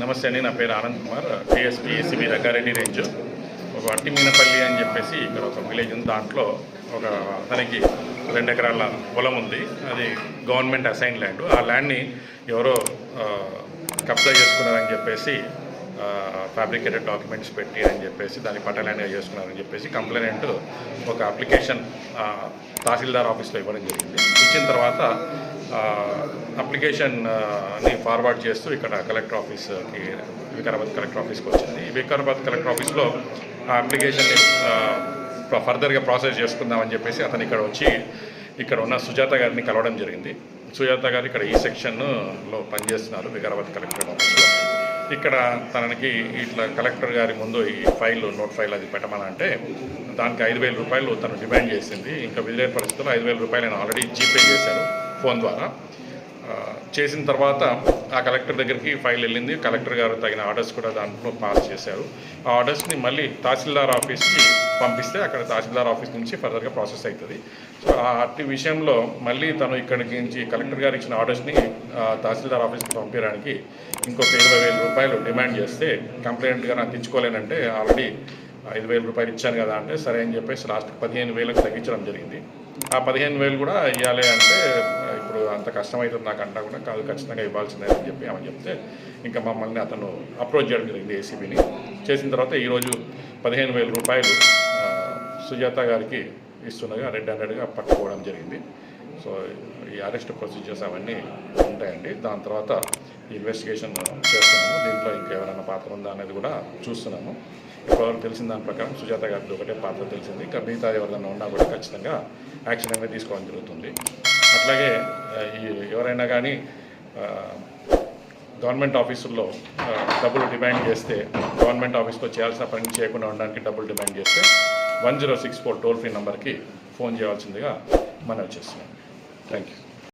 నమస్తే అండి నా పేరు Anand Kumar. TSP ACB Rangareddy range. ఒక అట్టి మీనపల్లి అని చెప్పేసి ఇక్కడ ఒక విలేజ్ ఉంది. దాంట్లో ఒక అతనికి రెండు ఎకరాల పొలం ఉంది. అది గవర్నమెంట్ అసైన్ ల్యాండ్. ఆ ల్యాండ్ని ఎవరో కబ్జా చేసుకున్నారని చెప్పేసి ఫ్యాబ్రికేటెడ్ డాక్యుమెంట్స్ పెట్టి అని చెప్పేసి దాన్ని పట్ట ల్యాండ్గా చేసుకున్నారని చెప్పేసి కంప్లైంట్ ఒక అప్లికేషన్ తహసీల్దార్ ఆఫీస్లో ఇవ్వడం జరిగింది. ఇచ్చిన తర్వాత అప్లికేషన్ని ఫార్వర్డ్ చేస్తూ ఇక్కడ కలెక్టర్ ఆఫీస్కి వికారాబాద్ కలెక్టర్ ఆఫీస్కి వచ్చింది. వికారాబాద్ కలెక్టర్ ఆఫీస్లో ఆ అప్లికేషన్ని ఫర్దర్గా ప్రాసెస్ చేసుకుందామని చెప్పేసి అతను ఇక్కడ వచ్చి ఇక్కడ ఉన్న సుజాత గారిని కలవడం జరిగింది. సుజాత గారు ఇక్కడ ఈ సెక్షన్లో పనిచేస్తున్నారు వికారాబాద్ కలెక్టర్ ఆఫీస్లో. ఇక్కడ తనకి ఇట్లా కలెక్టర్ గారి ముందు ఈ ఫైల్ నోట్ ఫైల్ అది పెట్టమనంటే దానికి ఐదు వేల రూపాయలు తను డిమాండ్ చేసింది. ఇంకా విజయ పరిస్థితుల్లో ఐదు వేల రూపాయలు నేను ఆల్రెడీ జీపే చేశాను ఫోన్ ద్వారా. చేసిన తర్వాత ఆ కలెక్టర్ దగ్గరికి ఫైల్ వెళ్ళింది. కలెక్టర్ గారు తగిన ఆర్డర్స్ కూడా దాంట్లో పాస్ చేశారు. ఆ ఆర్డర్స్ని మళ్ళీ తహసీల్దార్ ఆఫీస్కి పంపిస్తే అక్కడ తహసీల్దార్ ఆఫీస్ నుంచి ఫర్దర్గా ప్రాసెస్ అవుతుంది. సో ఆ అట్టి విషయంలో మళ్ళీ తను ఇక్కడికి నుంచి కలెక్టర్ గారు ఇచ్చిన ఆర్డర్స్ని తహసీల్దార్ ఆఫీస్కి పంపించడానికి ఇంకొక ఇరవై వేల రూపాయలు డిమాండ్ చేస్తే కంప్లైంట్గా నాకు తెచ్చుకోలేనంటే ఆల్రెడీ ఐదు వేల రూపాయలు ఇచ్చాను కదా అంటే సరే అని చెప్పేసి లాస్ట్ పదిహేను వేలకు తగ్గించడం జరిగింది. ఆ పదిహేను వేలు కూడా ఇవ్వాలి అంటే ఇప్పుడు అంత కష్టమవుతుంది నాకు అంటా కూడా కాదు ఖచ్చితంగా ఇవ్వాల్సిందే అని చెప్పి ఆమె చెప్తే ఇంకా మమ్మల్ని అతను అప్రోచ్ చేయడం జరిగింది ఏసీబీని. చేసిన తర్వాత ఈరోజు పదిహేను వేల రూపాయలు సుజాత గారికి ఇస్తుండగా రెడ్ హండ్రెడ్గా పట్టుకోవడం జరిగింది. సో ఈ అరెస్ట్ ప్రొసీజర్స్ అవన్నీ ఉంటాయండి. దాని తర్వాత ఇన్వెస్టిగేషన్ చేస్తున్నాము. దీంట్లో ఇంకెవరైనా పాత్ర ఉందా అనేది కూడా చూస్తున్నాము. ఇప్పటివరకు తెలిసిన దాని ప్రకారం సుజాత గారిది ఒకటే పాత్ర తెలిసింది. ఇంకా మిగతా ఎవరైనా ఉన్నా కూడా ఖచ్చితంగా యాక్షన్ అనేది తీసుకోవడం జరుగుతుంది. అట్లాగే ఈ ఎవరైనా కానీ గవర్నమెంట్ ఆఫీసుల్లో డబ్బులు డిమాండ్ చేస్తే గవర్నమెంట్ ఆఫీస్లో చేయాల్సిన పని చేయకుండా ఉండడానికి డబ్బులు డిమాండ్ చేస్తే one zero six four toll free నెంబర్కి ఫోన్ చేయాల్సిందిగా మనం వచ్చేస్తున్నాం Thank you.